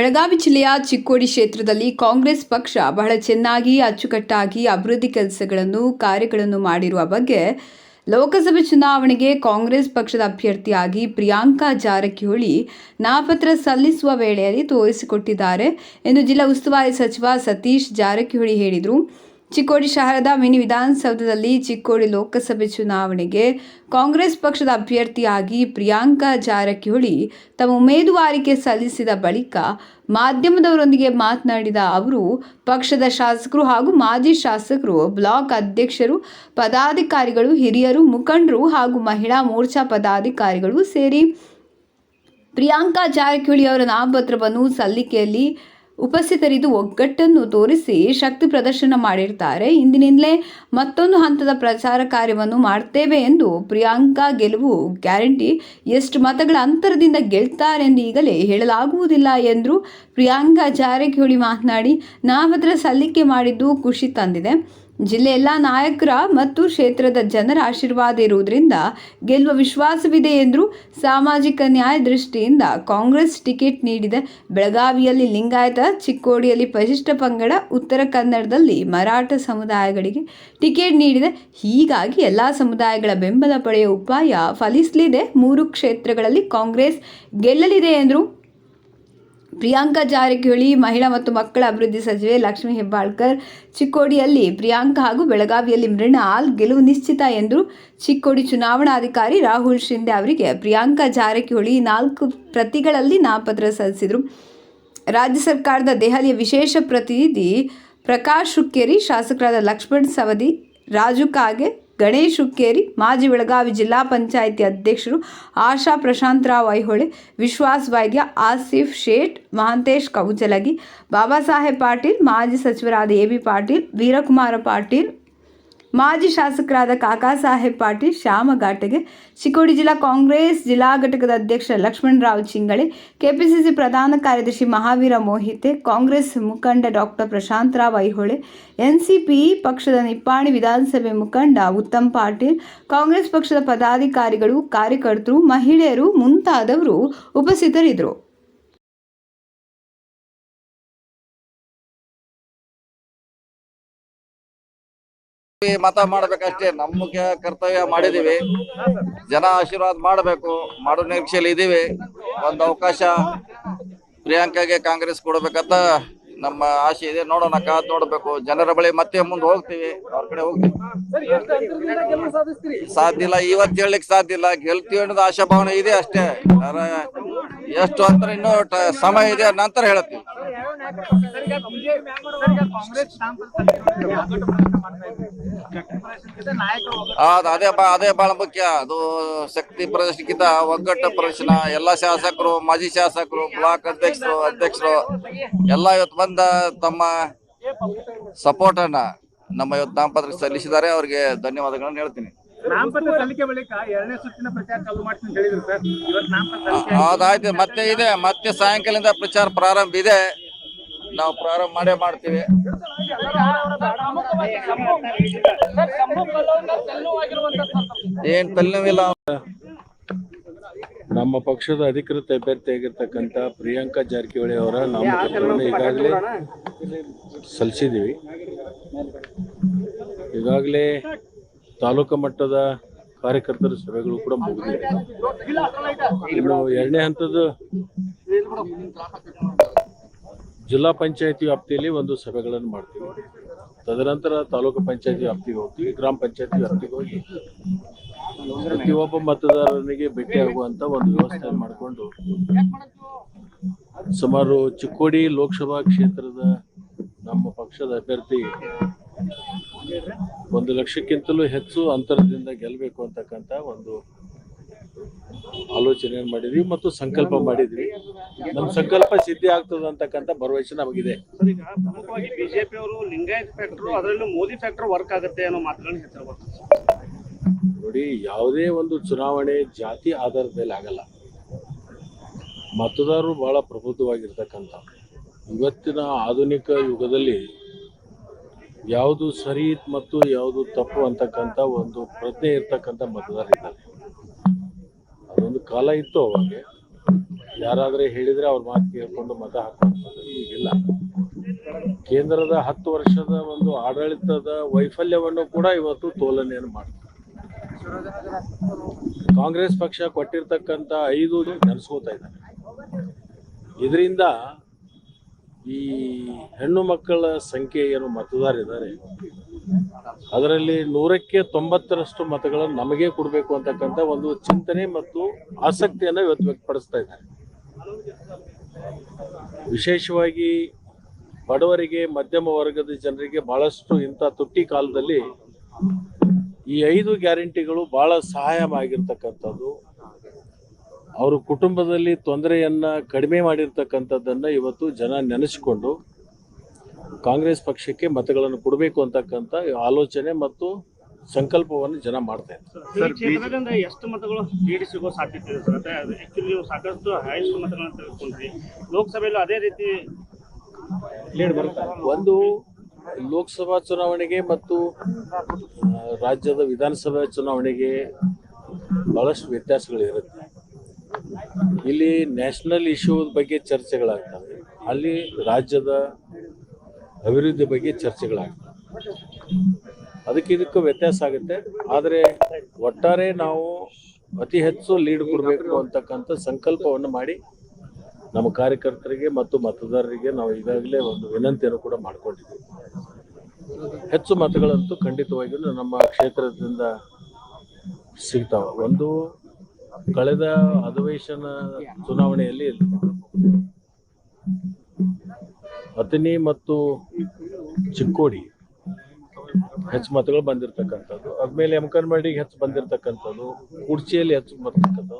ಬೆಳಗಾವಿ ಜಿಲ್ಲೆಯ ಚಿಕ್ಕೋಡಿ ಕ್ಷೇತ್ರದಲ್ಲಿ ಕಾಂಗ್ರೆಸ್ ಪಕ್ಷ ಬಹಳ ಚೆನ್ನಾಗಿ, ಅಚ್ಚುಕಟ್ಟಾಗಿ ಅಭಿವೃದ್ಧಿ ಕೆಲಸಗಳನ್ನು, ಕಾರ್ಯಗಳನ್ನು ಮಾಡಿರುವ ಬಗ್ಗೆ ಲೋಕಸಭೆ ಚುನಾವಣೆಗೆ ಕಾಂಗ್ರೆಸ್ ಪಕ್ಷದ ಅಭ್ಯರ್ಥಿಯಾಗಿ ಪ್ರಿಯಾಂಕಾ ಜಾರಕಿಹೊಳಿ ನಾಮಪತ್ರ ಸಲ್ಲಿಸುವ ವೇಳೆಯಲ್ಲಿ ತೋರಿಸಿಕೊಟ್ಟಿದ್ದಾರೆ ಎಂದು ಜಿಲ್ಲಾ ಉಸ್ತುವಾರಿ ಸಚಿವ ಸತೀಶ್ ಜಾರಕಿಹೊಳಿ ಹೇಳಿದರು. ಚಿಕ್ಕೋಡಿ ಶಹರದ ಮಿನಿ ವಿಧಾನಸೌಧದಲ್ಲಿ ಚಿಕ್ಕೋಡಿ ಲೋಕಸಭೆ ಚುನಾವಣೆಗೆ ಕಾಂಗ್ರೆಸ್ ಪಕ್ಷದ ಅಭ್ಯರ್ಥಿಯಾಗಿ ಪ್ರಿಯಾಂಕಾ ಜಾರಕಿಹೊಳಿ ತಮ್ಮ ಉಮೇದುವಾರಿಕೆ ಸಲ್ಲಿಸಿದ ಬಳಿಕ ಮಾಧ್ಯಮದವರೊಂದಿಗೆ ಮಾತನಾಡಿದ ಅವರು, ಪಕ್ಷದ ಶಾಸಕರು ಹಾಗೂ ಮಾಜಿ ಶಾಸಕರು, ಬ್ಲಾಕ್ ಅಧ್ಯಕ್ಷರು, ಪದಾಧಿಕಾರಿಗಳು, ಹಿರಿಯರು, ಮುಖಂಡರು ಹಾಗೂ ಮಹಿಳಾ ಮೋರ್ಚಾ ಪದಾಧಿಕಾರಿಗಳು ಸೇರಿ ಪ್ರಿಯಾಂಕಾ ಜಾರಕಿಹೊಳಿ ಅವರ ನಾಮಪತ್ರವನ್ನು ಸಲ್ಲಿಕೆಯಲ್ಲಿ ಉಪಸ್ಥಿತರಿದ್ದು ಒಗ್ಗಟ್ಟನ್ನು ತೋರಿಸಿ ಶಕ್ತಿ ಪ್ರದರ್ಶನ ಮಾಡಿರ್ತಾರೆ. ಇಂದಿನಿಂದಲೇ ಮತ್ತೊಂದು ಹಂತದ ಪ್ರಚಾರ ಕಾರ್ಯವನ್ನು ಮಾಡ್ತೇವೆ ಎಂದು ಪ್ರಿಯಾಂಕಾ ಗೆಲುವು ಗ್ಯಾರಂಟಿ. ಎಷ್ಟು ಮತಗಳ ಅಂತರದಿಂದ ಗೆಲ್ತಾರೆ ಎಂದು ಈಗಲೇ ಹೇಳಲಾಗುವುದಿಲ್ಲ ಎಂದರು ಪ್ರಿಯಾಂಕಾ ಜಾರಕಿಹೊಳಿ ಮಾತನಾಡಿ, ನಾವದರ ಸಲ್ಲಿಕೆ ಮಾಡಿದ್ದು ಖುಷಿ ತಂದಿದೆ. ಜಿಲ್ಲೆ ಎಲ್ಲ ನಾಯಕರ ಮತ್ತು ಕ್ಷೇತ್ರದ ಜನರ ಆಶೀರ್ವಾದ ಇರುವುದರಿಂದ ಗೆಲ್ಲುವ ವಿಶ್ವಾಸವಿದೆ ಎಂದರು. ಸಾಮಾಜಿಕ ನ್ಯಾಯ ದೃಷ್ಟಿಯಿಂದ ಕಾಂಗ್ರೆಸ್ ಟಿಕೆಟ್ ನೀಡಿದ ಬೆಳಗಾವಿಯಲ್ಲಿ ಲಿಂಗಾಯತ, ಚಿಕ್ಕೋಡಿಯಲ್ಲಿ ಪರಿಶಿಷ್ಟ ಪಂಗಡ, ಉತ್ತರ ಕನ್ನಡದಲ್ಲಿ ಮರಾಠ ಸಮುದಾಯಗಳಿಗೆ ಟಿಕೆಟ್ ನೀಡಿದೆ ಹೀಗಾಗಿ ಎಲ್ಲ ಸಮುದಾಯಗಳ ಬೆಂಬಲ ಪಡೆಯುವ ಉಪಾಯ ಫಲಿಸಲಿದೆ. ಮೂರು ಕ್ಷೇತ್ರಗಳಲ್ಲಿ ಕಾಂಗ್ರೆಸ್ ಗೆಲ್ಲಲಿದೆ ಎಂದರು. ಪ್ರಿಯಾಂಕಾ ಜಾರಕಿಹೊಳಿ, ಮಹಿಳಾ ಮತ್ತು ಮಕ್ಕಳ ಅಭಿವೃದ್ಧಿ ಸಚಿವೆ ಲಕ್ಷ್ಮೀ ಹೆಬ್ಬಾಳ್ಕರ್, ಚಿಕ್ಕೋಡಿಯಲ್ಲಿ ಪ್ರಿಯಾಂಕಾ ಹಾಗೂ ಬೆಳಗಾವಿಯಲ್ಲಿ ಮೃಣಾಲ್ ಗೆಲುವು ನಿಶ್ಚಿತ ಎಂದು ಚಿಕ್ಕೋಡಿ ಚುನಾವಣಾಧಿಕಾರಿ ರಾಹುಲ್ ಶಿಂದೆ ಅವರಿಗೆ ಪ್ರಿಯಾಂಕಾ ಜಾರಕಿಹೊಳಿ ನಾಲ್ಕು ಪ್ರತಿಗಳಲ್ಲಿ ನಾಮಪತ್ರ ಸಲ್ಲಿಸಿದರು. ರಾಜ್ಯ ಸರ್ಕಾರದ ದೆಹಲಿಯ ವಿಶೇಷ ಪ್ರತಿನಿಧಿ ಪ್ರಕಾಶ್ ಶುಕ್ಕೇರಿ, ಶಾಸಕರಾದ ಲಕ್ಷ್ಮಣ್ ಸವದಿ, ರಾಜು ಕಾಗೆ ಗಣೇಶ್ ಹುಕ್ಕೇರಿ, ಮಾಜಿ ಬೆಳಗಾವಿ ಜಿಲ್ಲಾ ಪಂಚಾಯಿತಿ ಅಧ್ಯಕ್ಷರು ಆಶಾ ಪ್ರಶಾಂತರಾವ್ ಐಹೊಳೆ, ವಿಶ್ವಾಸ್ ವೈದ್ಯ ಆಸಿಫ್ ಶೇಟ್, ಮಹಾಂತೇಶ್ ಕೌಜಲಗಿ, ಬಾಬಾ ಸಾಹೇಬ್ ಪಾಟೀಲ್, ಮಾಜಿ ಸಚಿವರಾದ ಎ ಬಿ ಪಾಟೀಲ್, ವೀರಕುಮಾರ ಪಾಟೀಲ್ ಮಾಜಿ ಶಾಸಕರಾದ ಕಾಕಾ ಸಾಹೇಬ್ ಪಾಟೀಲ್ ಶ್ಯಾಮ ಘಾಟಗೆ, ಚಿಕ್ಕೋಡಿ ಜಿಲ್ಲಾ ಕಾಂಗ್ರೆಸ್ ಜಿಲ್ಲಾ ಘಟಕದ ಅಧ್ಯಕ್ಷ ಲಕ್ಷ್ಮಣರಾವ್ ಚಿಂಗಳೆ, ಕೆಪಿಸಿಸಿ ಪ್ರಧಾನ ಕಾರ್ಯದರ್ಶಿ ಮಹಾವೀರ ಮೋಹಿತೆ, ಕಾಂಗ್ರೆಸ್ ಮುಖಂಡ ಡಾಕ್ಟರ್ ಪ್ರಶಾಂತರಾವ್ ಐಹೊಳೆ, ಎನ್ಸಿಪಿ ಪಕ್ಷದ ನಿಪ್ಪಾಣಿ ವಿಧಾನಸಭೆ ಮುಖಂಡ ಉತ್ತಮ್ ಪಾಟೀಲ್, ಕಾಂಗ್ರೆಸ್ ಪಕ್ಷದ ಪದಾಧಿಕಾರಿಗಳು, ಕಾರ್ಯಕರ್ತರು, ಮಹಿಳೆಯರು ಮುಂತಾದವರು ಉಪಸ್ಥಿತರಿದ್ದರು. ಮತ ಮಾಡ್ಬೇಕಷ್ಟೇ ನಮ್ಮ ಕರ್ತವ್ಯ ಮಾಡಿದೀವಿ. ಜನ ಆಶೀರ್ವಾದ ಮಾಡಬೇಕು, ಮಾಡೋ ನಿರೀಕ್ಷೆಯಲ್ಲಿ ಇದೀವಿ. ಒಂದು ಅವಕಾಶ ಪ್ರಿಯಾಂಕಾಗೆ ಕಾಂಗ್ರೆಸ್ ಕೊಡ್ಬೇಕಂತ ನಮ್ಮ ಆಸೆ ಇದೆ. ನೋಡೋಣ, ಕಾದ್ ನೋಡ್ಬೇಕು. ಜನರ ಬಳಿ ಮತ್ತೆ ಮುಂದೆ ಹೋಗ್ತೀವಿ. ಅವ್ರ ಕಡೆ ಹೋಗ್ತೀವಿ. ಸಾಧ್ಯ ಇಲ್ಲ, ಇವತ್ತು ಹೇಳಲಿಕ್ಕೆ ಸಾಧ್ಯ ಇಲ್ಲ. ಗೆಲ್ತೀವಿ ಅನ್ನೋದು ಆಶಾಭಾವನೆ ಇದೆ ಅಷ್ಟೇ. ಎಷ್ಟು ಅಂತ ಇನ್ನೂ ಸಮಯ ಇದೆ, ನಂತರ ಹೇಳ್ತೀವಿ ಅದೇ ಅದೇ ಬಹಳ ಮುಖ್ಯ. ಅದು ಶಕ್ತಿ ಪ್ರದರ್ಶನಕ್ಕಿಂತ ಒಗ್ಗಟ್ಟು ಪ್ರದರ್ಶನ ಎಲ್ಲಾ ಶಾಸಕರು ಮಾಜಿ ಶಾಸಕರು ಬ್ಲಾಕ್ ಅಧ್ಯಕ್ಷರು ಅಧ್ಯಕ್ಷರು ಎಲ್ಲ ಇವತ್ತು ಬಂದ ತಮ್ಮ ಸಪೋರ್ಟ್ ಅನ್ನ ನಮ್ಮ ಇವತ್ತು ನಾಮಪತ್ರ ಸಲ್ಲಿಸಿದ್ದಾರೆ. ಅವರಿಗೆ ಧನ್ಯವಾದಗಳನ್ನು ಹೇಳ್ತೀನಿ. ಅದಾಯ್ತು. ಮತ್ತೆ ಇದೆ. ಮತ್ತೆ ಸಾಯಂಕಾಲದಿಂದ ಪ್ರಚಾರ ಪ್ರಾರಂಭ ಇದೆ. ನಾವು ಪ್ರಾರಂಭ ಮಾಡೇ ಮಾಡ್ತೀವಿ. ಏನ್ ತಲೆನೋವಿಲ್ಲ ನಮ್ಮ ಪಕ್ಷದ ಅಧಿಕೃತ ಅಭ್ಯರ್ಥಿಯಾಗಿರ್ತಕ್ಕಂಥ ಪ್ರಿಯಾಂಕಾ ಜಾರಕಿಹೊಳಿ ಅವರ ನಾಮಪತ್ರವನ್ನು ಈಗಾಗಲೇ ಸಲ್ಲಿಸಿದ್ದೀವಿ. ಈಗಾಗಲೇ ತಾಲೂಕು ಮಟ್ಟದ ಕಾರ್ಯಕರ್ತರ ಸಭೆಗಳು ಕೂಡ ಮುಗಿದಿವೆ ಇನ್ನು ಎರಡನೇ ಹಂತದ ಜಿಲ್ಲಾ ಪಂಚಾಯತಿ ವ್ಯಾಪ್ತಿಯಲ್ಲಿ ಒಂದು ಸಭೆಗಳನ್ನು ಮಾಡ್ತೀವಿ. ತದನಂತರ ತಾಲೂಕು ಪಂಚಾಯತಿ ವ್ಯಾಪ್ತಿಗೆ ಹೋಗ್ತೀವಿ, ಗ್ರಾಮ ಪಂಚಾಯತಿ ವ್ಯಾಪ್ತಿಗೆ ಹೋಗಿ ಪ್ರತಿಯೊಬ್ಬ ಮತದಾರನಿಗೆ ಭೇಟಿಯಾಗುವಂತ ಒಂದು ವ್ಯವಸ್ಥೆ ಮಾಡಿಕೊಂಡು ಸುಮಾರು ಚಿಕ್ಕೋಡಿ ಲೋಕಸಭಾ ಕ್ಷೇತ್ರದ ನಮ್ಮ ಪಕ್ಷದ ಅಭ್ಯರ್ಥಿ ಒಂದು ಲಕ್ಷಕ್ಕಿಂತಲೂ ಹೆಚ್ಚು ಅಂತರದಿಂದ ಗೆಲ್ಲಬೇಕು ಅಂತಕ್ಕಂಥ ಒಂದು ಆಲೋಚನೆಯನ್ನು ಮಾಡಿದ್ವಿ ಮತ್ತು ಸಂಕಲ್ಪ ಮಾಡಿದ್ವಿ. ನಮ್ಮ ಸಂಕಲ್ಪ ಸಿದ್ಧಿ ಆಗ್ತದೆ ಅಂತಕ್ಕಂಥ ಭರವಸೆ ನಮಗಿದೆ. ಬಿಜೆಪಿ ಅವರು ಲಿಂಗಾಯತ್ ಫ್ಯಾಕ್ಟರ್ ಅದರಲ್ಲೂ ಮೋದಿ ಫ್ಯಾಕ್ಟರ್ ವರ್ಕ್ ಆಗುತ್ತೆ ಅನ್ನೋ ಮಾತುಗಳನ್ನ ಹೇಳ್ತಾರೆ ನೋಡಿ ಯಾವುದೇ ಒಂದು ಚುನಾವಣೆ ಜಾತಿ ಆಧಾರದ ಮೇಲೆ ಆಗಲ್ಲ. ಮತದಾರರು ಬಹಳ ಪ್ರಬುದ್ಧವಾಗಿರ್ತಕ್ಕಂಥ. ಇವತ್ತಿನ ಆಧುನಿಕ ಯುಗದಲ್ಲಿ ಯಾವುದು ಸರಿ ಮತ್ತು ಯಾವುದು ತಪ್ಪು ಅಂತಕ್ಕಂಥ ಒಂದು ಪ್ರಜ್ಞೆ ಇರ್ತಕ್ಕಂಥ ಮತದಾರ ಇದ್ದಾರೆ ಅದೊಂದು ಕಾಲ ಇತ್ತು ಅವಾಗ. ಯಾರಾದ್ರೆ ಹೇಳಿದ್ರೆ ಅವ್ರ ಮಾತು ಕೇಳ್ಕೊಂಡು ಮತ ಹಾಕುವಂಥದ್ದು ಈಗಿಲ್ಲ ಕೇಂದ್ರದ ಹತ್ತು ವರ್ಷದ ಒಂದು ಆಡಳಿತದ ವೈಫಲ್ಯವನ್ನು ಕೂಡ ಇವತ್ತು ತೋಲನೆಯನ್ನು ಮಾಡ್ತಾರೆ. ಕಾಂಗ್ರೆಸ್ ಪಕ್ಷ ಕೊಟ್ಟಿರ್ತಕ್ಕಂಥ ಐದು ನೆನೆಸ್ಕೋತಾ ಇದ್ದಾರೆ. ಇದರಿಂದ ಈ ಹೆಣ್ಣು ಮಕ್ಕಳ ಸಂಖ್ಯೆ ಏನು ಮತದಾರಿದ್ದಾರೆ ಅದರಲ್ಲಿ ನೂರಕ್ಕೆ ತೊಂಬತ್ತರಷ್ಟು ಮತಗಳನ್ನು ನಮಗೆ ಕೊಡಬೇಕು ಅಂತಕ್ಕಂಥ ಒಂದು ಚಿಂತನೆ ಮತ್ತು ಆಸಕ್ತಿಯನ್ನು ಇವತ್ತು ವ್ಯಕ್ತಪಡಿಸ್ತಾ ಇದ್ದಾರೆ. ವಿಶೇಷವಾಗಿ ಬಡವರಿಗೆ, ಮಧ್ಯಮ ವರ್ಗದ ಜನರಿಗೆ ಬಹಳಷ್ಟು ಇಂಥ ತುಟ್ಟಿ ಕಾಲದಲ್ಲಿ ಈ ಐದು ಗ್ಯಾರಂಟಿಗಳು ಬಹಳ ಸಹಾಯ ಆಗಿರ್ತಕ್ಕಂಥದ್ದು. ಅವ್ರ ಕುಟುಂಬದಲ್ಲಿ ತೊಂದರೆಯನ್ನ ಕಡಿಮೆ ಮಾಡಿರ್ತಕ್ಕಂಥದ್ದನ್ನ ಇವತ್ತು ಜನ ನೆನೆಸಿಕೊಂಡು ಕಾಂಗ್ರೆಸ್ ಪಕ್ಷಕ್ಕೆ ಮತಗಳನ್ನು ಕೊಡಬೇಕು ಅಂತಕ್ಕಂಥ ಆಲೋಚನೆ ಮತ್ತು ಸಂಕಲ್ಪವನ್ನು ಜನ ಮಾಡ್ತಾ ಇದ್ದಾರೆ. ಎಷ್ಟು ಮತಗಳು ಸಿಗೋ ಸಾಧ್ಯತೆ ಇದೆ ಸರ್? ಅದೇ ಆಕ್ಚುಲಿ ಸಾಕಷ್ಟು ಹೈಯೆಸ್ಟ್ ಮತಗಳನ್ನು ತೆಗೆದುಕೊಂಡ್ರಿ. ಲೋಕಸಭೆಯಲ್ಲೂ ಅದೇ ರೀತಿ ಒಂದು ಲೋಕಸಭಾ ಚುನಾವಣೆಗೆ ಮತ್ತು ರಾಜ್ಯದ ವಿಧಾನಸಭಾ ಚುನಾವಣೆಗೆ ಬಹಳಷ್ಟು ವ್ಯತ್ಯಾಸಗಳಿರುತ್ತೆ. ಇಲ್ಲಿ ನ್ಯಾಷನಲ್ ಇಶ್ಯೂ ಬಗ್ಗೆ ಚರ್ಚೆಗಳಾಗ್ತವೆ. ಅಲ್ಲಿ ರಾಜ್ಯದ ಅಭಿವೃದ್ಧಿ ಬಗ್ಗೆ ಚರ್ಚೆಗಳಾಗ್ತವೆ. ಅದಕ್ಕೆ ಇದಕ್ಕೂ ವ್ಯತ್ಯಾಸ ಆಗುತ್ತೆ. ಆದರೆ ಒಟ್ಟಾರೆ ನಾವು ಅತಿ ಹೆಚ್ಚು ಲೀಡ್ ಕೊಡಬೇಕು ಅಂತಕ್ಕಂಥ ಸಂಕಲ್ಪವನ್ನು ಮಾಡಿ ನಮ್ಮ ಕಾರ್ಯಕರ್ತರಿಗೆ ಮತ್ತು ಮತದಾರರಿಗೆ ನಾವು ಈಗಾಗಲೇ ಒಂದು ವಿನಂತಿಯನ್ನು ಕೂಡ ಮಾಡಿಕೊಂಡಿದ್ದೀವಿ. ಹೆಚ್ಚು ಮತಗಳಂತೂ ಖಂಡಿತವಾಗಿಯೂ ನಮ್ಮ ಕ್ಷೇತ್ರದಿಂದ ಸಿಗ್ತಾವ. ಒಂದು ಕಳೆದ ಅಧಿವೇಶನ ಚುನಾವಣೆಯಲ್ಲಿ ಅತನಿ ಮತ್ತು ಚಿಕ್ಕೋಡಿ. ಹೆಚ್ಚು ಮತಗಳು ಬಂದಿರತಕ್ಕಂಥದ್ದು. ಆದ್ಮೇಲೆ ಎಮ್ಕನ್ಮಡಿಗೆ ಹೆಚ್ಚು ಬಂದಿರತಕ್ಕಂಥದ್ದು. ಕುರ್ಚಿಯಲ್ಲಿ ಹೆಚ್ಚು ಬರ್ತಕ್ಕಂಥದ್ದು